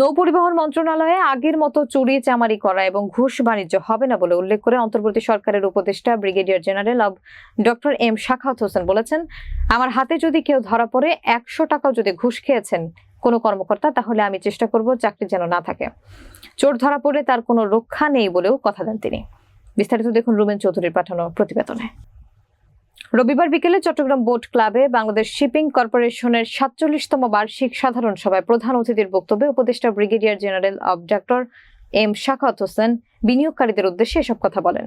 নৌপরিবহন মন্ত্রণালয়ে আগের মতো চুরি, চামারি করা এবং ঘুষ বাণিজ্য হবে না বলে উল্লেখ করে অন্তর্বর্তী সরকারের উপদেষ্টা ব্রিগেডিয়ার জেনারেল অব ডক্টর এম শাখাত হোসেন বলেছেন, আমার হাতে যদি কেউ ধরা পড়ে, একশো টাকাও যদি ঘুষ খেয়েছেন কোনো কর্মকর্তা, তাহলে আমি চেষ্টা করব চাকরি যেন না থাকে। চোর ধরা পড়ে তার কোনো রক্ষা নেই বলেও কথা দেন তিনি। বিস্তারিত দেখুন রুবেন চৌধুরীর পাঠানো প্রতিবেদনে। রবিবার বিকেলে চট্টগ্রাম বোট ক্লাবে বাংলাদেশ শিপিং কর্পোরেশনের সাতচল্লিশতম বার্ষিক সাধারণ সভায় প্রধান অতিথির বক্তব্যে উপদেষ্টা ব্রিগেডিয়ার জেনারেল অব ডক্টর এম শাখাত হোসেন বিনিয়োগকারীদের উদ্দেশ্যে এসব কথা বলেন।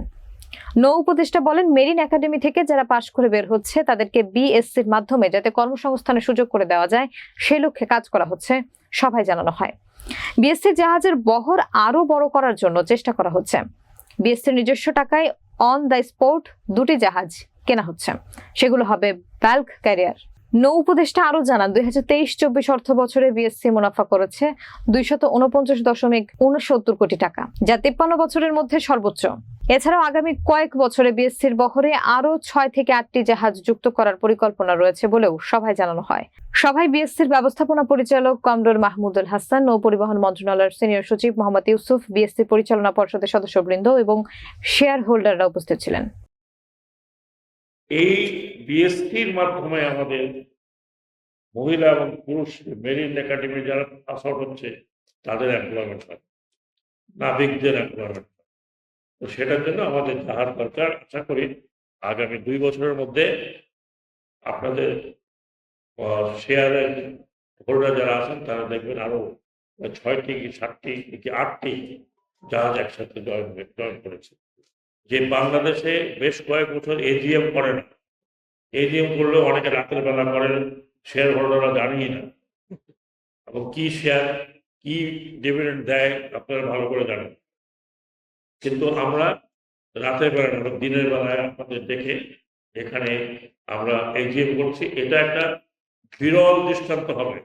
নৌ উপদেষ্টা বলেন, মেরিন একাডেমি থেকে যারা পাশ করে বের হচ্ছে, তাদেরকে বিএসসির মাধ্যমে যাতে কর্মসংস্থানের সুযোগ করে দেওয়া যায়, সে লক্ষ্যে কাজ করা হচ্ছে, সভায় জানানো হয়। বিএসসি জাহাজের বহর আরও বড় করার জন্য চেষ্টা করা হচ্ছে। বিএসসির নিজস্ব টাকায় অন দ্য স্পোর্ট দুটি জাহাজ কেনা হচ্ছে। সেগুলো হবে ব্যালক ক্যারিয়ার নৌ উপদেষ্টা আরও জানান, দুই হাজার তেইশ চব্বিশ অর্থ বছরে বিএসসি মুনাফা করেছে দুইশত উনপঞ্চাশ দশমিক উনসত্তর কোটি টাকা, যা তিপ্পান্ন বছরের মধ্যে সর্বোচ্চ। এছাড়াও আগামী কয়েক বছরে বিএসসির বহরে আরও ছয় থেকে আটটি জাহাজ যুক্ত করার পরিকল্পনা রয়েছে বলেও সভায় জানানো হয়। সভায় বিএসসির ব্যবস্থাপনা পরিচালক কমডোর মাহমুদুল হাসান, নৌ পরিবহন মন্ত্রণালয়ের সিনিয়র সচিব মোহাম্মদ ইউসুফ বিএসসি পরিচালনা পর্ষদের সদস্যবৃন্দ এবং শেয়ার হোল্ডাররা উপস্থিত ছিলেন। এই বিএসসির মাধ্যমে আমাদের মহিলা এবং পুরুষ মেরিন একাডেমি যারা আউট হচ্ছে, তাদের এমপ্লয়মেন্ট হয়। নাবিকদের এমপ্লয়মেন্ট তো সেটার জন্য আমাদের যাহার দরকার, আশা করি আগামী দুই বছরের মধ্যে আপনাদের শেয়ারের হোল্ডার যারা আছেন, তারা দেখবেন আরও ছয়টি কি সাতটি, কি আটটি জাহাজ একসাথে জয়েন জয়েন করেছে। যে বাংলাদেশে বেশ কয়েক বছর এজিএম করে না। এজিএম করলেও অনেকে রাতের বেলা করেন শেয়ার হোল্ডাররা জানিয়ে না। এবং কি শেয়ার কি ডিভিডেন্ড দেয়, আপনারা ভালো করে জানেন। কিন্তু আমরা রাতের বেলা না দিনের বেলায় আপনাদের দেখে এখানে আমরা এজিএম করছি। এটা একটা বিরল দৃষ্টান্ত হবে।